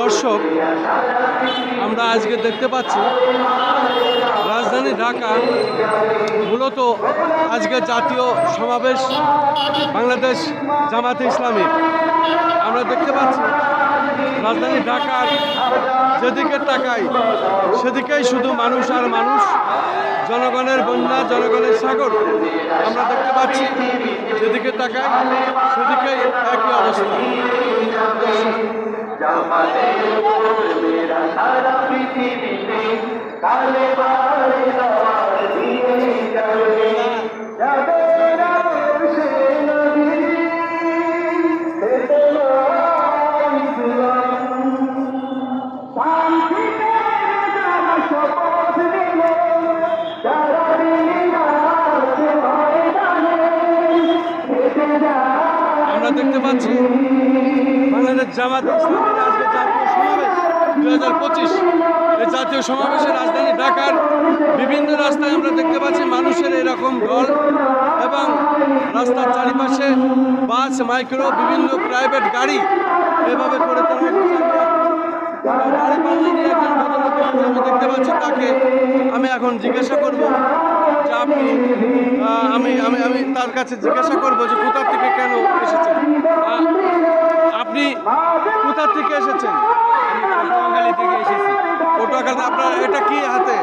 দর্শক, আমরা আজকে দেখতে পাচ্ছি রাজধানী ঢাকা, মূলত আজকে জাতীয় সমাবেশ বাংলাদেশ জামাতে ইসলামী। আমরা দেখতে পাচ্ছি রাজধানী ঢাকার যেদিকে তাকাই, সেদিকেই শুধু মানুষ আর মানুষ। জনগণের বন্যা, জনগণের সাগর, আমরা দেখতে পাচ্ছি যেদিকে তাকাই, সেদিকেই একই অবস্থা। আমরা দেখতে পাচ্ছি বাংলাদেশ জামাত ইসলামের আজকে জাতীয় সমাবেশ। দুই হাজার পঁচিশ এই জাতীয় সমাবেশে রাজধানী ঢাকার বিভিন্ন রাস্তায় আমরা দেখতে পাচ্ছি মানুষের এরকম ঢল এবং রাস্তার চারিপাশে বাস, মাইক্রো, বিভিন্ন প্রাইভেট গাড়ি এভাবে করে। তারা দেখতে পাচ্ছি, তাকে আমি এখন জিজ্ঞাসা করব আপনি আমি আমি আমি তার কাছে জিজ্ঞাসা করব যে কোথা থেকে কেন এসেছেন? আপনি কোথার থেকে এসেছেন? পটুয়াখালী থেকে এসেছি। পটুয়াখালী আপনার এটা কি হাতে?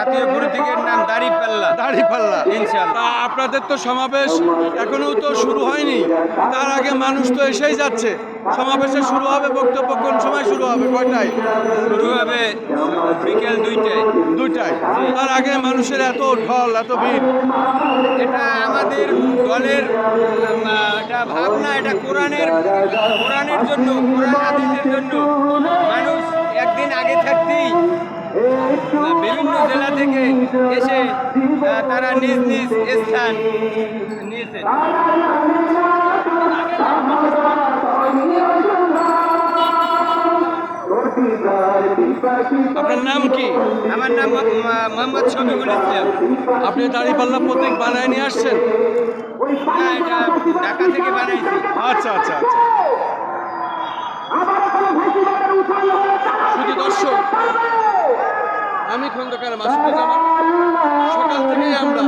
জাতীয় প্রতীকের নাম দাড়িপাল্লা দাড়িপাল্লা ইনশাল্লাহ। তা আপনাদের তো সমাবেশ এখনও তো শুরু হয়নি। তার আগে মানুষ তো এসেই যাচ্ছে। সমাবেশে শুরু হবে বক্তব্য কোন সময় শুরু হবে? কয়টায়? শুরু হবে বিকেল দুইটায়। দুইটায়। তার আগে মানুষের এত ঢল এত ভিড়। এটা আমাদের দলের এটা ভাবনা এটা কোরআনের কোরআনের জন্য কোরআন হাদিসের জন্য। মানুষ একদিন আগে থাকতেই বিভিন্ন জেলা থেকে এসে তারা নিজ নিজ স্থান আপনার নাম কি? আমার নাম মোহাম্মদ শফিকুল ইসলাম। আপনি দাড়িপাল্লা প্রতীক বানায় নিয়ে আসছেন? ঢাকা থেকে বানাইছি। আচ্ছা আচ্ছা আচ্ছা। শুধু দর্শক আমি খন্দকার মাসুদুজ্জামান সকাল থেকেই আমরা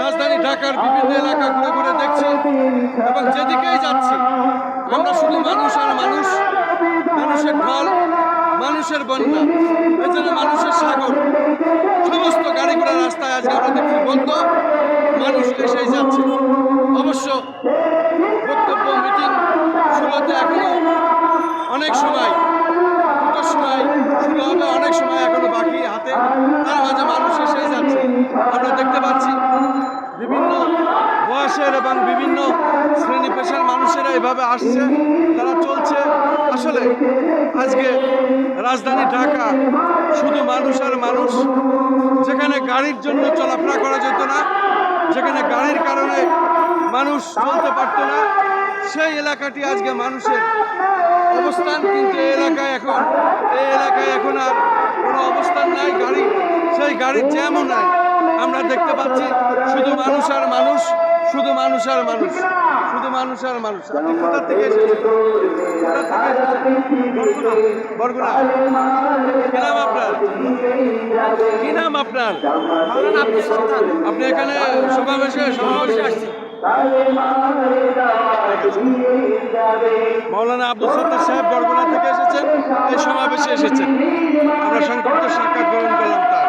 রাজধানী ঢাকার বিভিন্ন এলাকা ঘুরে ঘুরে দেখছি এবং যেদিকেই যাচ্ছি, আমরা শুধু মানুষ আর মানুষ, মানুষের ঢল, মানুষের বন্যা এছাড়া মানুষের সাগর, সমস্ত গাড়ি ঘোড়া রাস্তায় আজকে আমরা দেখছি বন্ধ, মানুষ এসেই যাচ্ছে। অবশ্য বক্তব্য, মিটিং শুরু হতে এখনও অনেক সময়, দুটোর সময় হবে অনেক সময় এখনও বাকি হাতে। তার মাঝে মানুষ এসেই যাচ্ছে। আমরা দেখতে পাচ্ছি বিভিন্ন বয়সের এবং বিভিন্ন শ্রেণি পেশার মানুষেরা এভাবে আসছে, তারা চলছে। আসলে আজকে রাজধানী ঢাকা শুধু মানুষ আর মানুষ, যেখানে গাড়ির জন্য চলাফেরা করা যেত না, যেখানে গাড়ির কারণে মানুষ চলতে পারতো না সেই এলাকাটি আজকে মানুষের অবস্থান কিন্তু এই এলাকায় এখন এই এলাকায় এখন আর কোনো অবস্থান নাই গাড়ি সেই গাড়ির জ্যামও নাই। আমরা দেখতে পাচ্ছি শুধু মানুষ আর মানুষ শুধু মানুষ আর মানুষ শুধু মানুষ আর মানুষ। আপনি কোথা থেকে এসেছেন? বরগুনা কি নাম আপনার? কি নাম আপনার? আপনি এখানে সমাবেশে সমাবেশে আসছেন? মৌলানা আব্দুল সত্তার সাহেব বরগুনা থেকে এসেছেন। এই সমাবেশে এসেছেন। আমরা সংক্ষিপ্ত সাক্ষাৎ গ্রহণ করলাম তার।